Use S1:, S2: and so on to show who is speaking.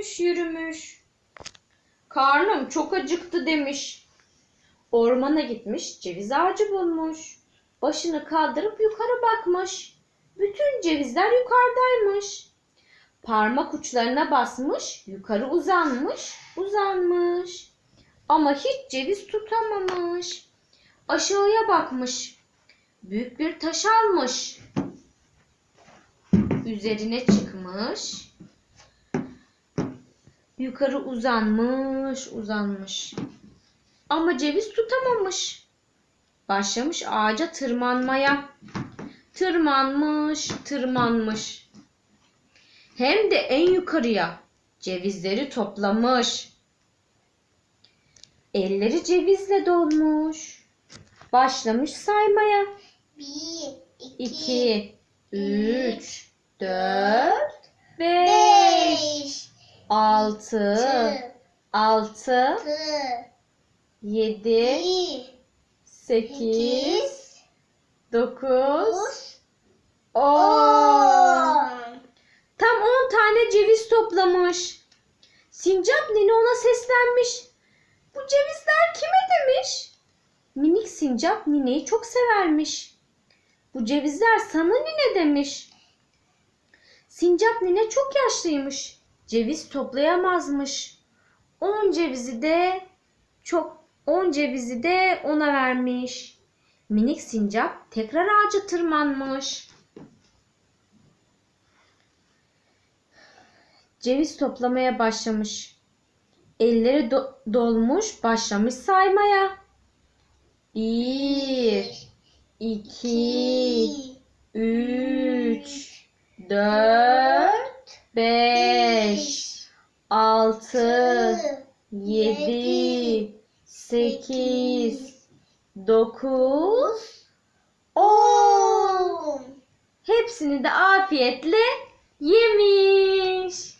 S1: yürümüş yürümüş. Karnım çok acıktı demiş. Ormana gitmiş ceviz ağacı bulmuş. Başını kaldırıp yukarı bakmış. Bütün cevizler yukarıdaymış. Parmak uçlarına basmış, yukarı uzanmış, uzanmış. Ama hiç ceviz tutamamış. Aşağıya bakmış. Büyük bir taş almış. Üzerine çıkmış. Yukarı uzanmış, uzanmış. Ama ceviz tutamamış. Başlamış ağaca tırmanmaya. Tırmanmış, tırmanmış. Hem de en yukarıya cevizleri toplamış. Elleri cevizle dolmuş. Başlamış saymaya.
S2: Bir, iki,
S1: 2, 3, 4, 5,
S2: beş,
S1: 6,
S2: altı,
S1: 6,
S2: altı,
S1: 7,
S2: bir,
S1: 8,
S2: sekiz,
S1: 9,
S2: dokuz,
S1: 10.
S2: on.
S1: Tam 10 tane ceviz toplamış. Sincap nene ona seslenmiş. Bu cevizler kime demiş? Minik sincap nineyi çok severmiş. Bu cevizler sana nine demiş. Sincap nine çok yaşlıymış. Ceviz toplayamazmış. 10 cevizi de çok 10 cevizi de ona vermiş. Minik sincap tekrar ağaca tırmanmış. Ceviz toplamaya başlamış. Elleri do- dolmuş, başlamış saymaya. Bir, iki, üç, dört, beş, altı, yedi, sekiz, dokuz, on. Hepsini de afiyetle yemiş.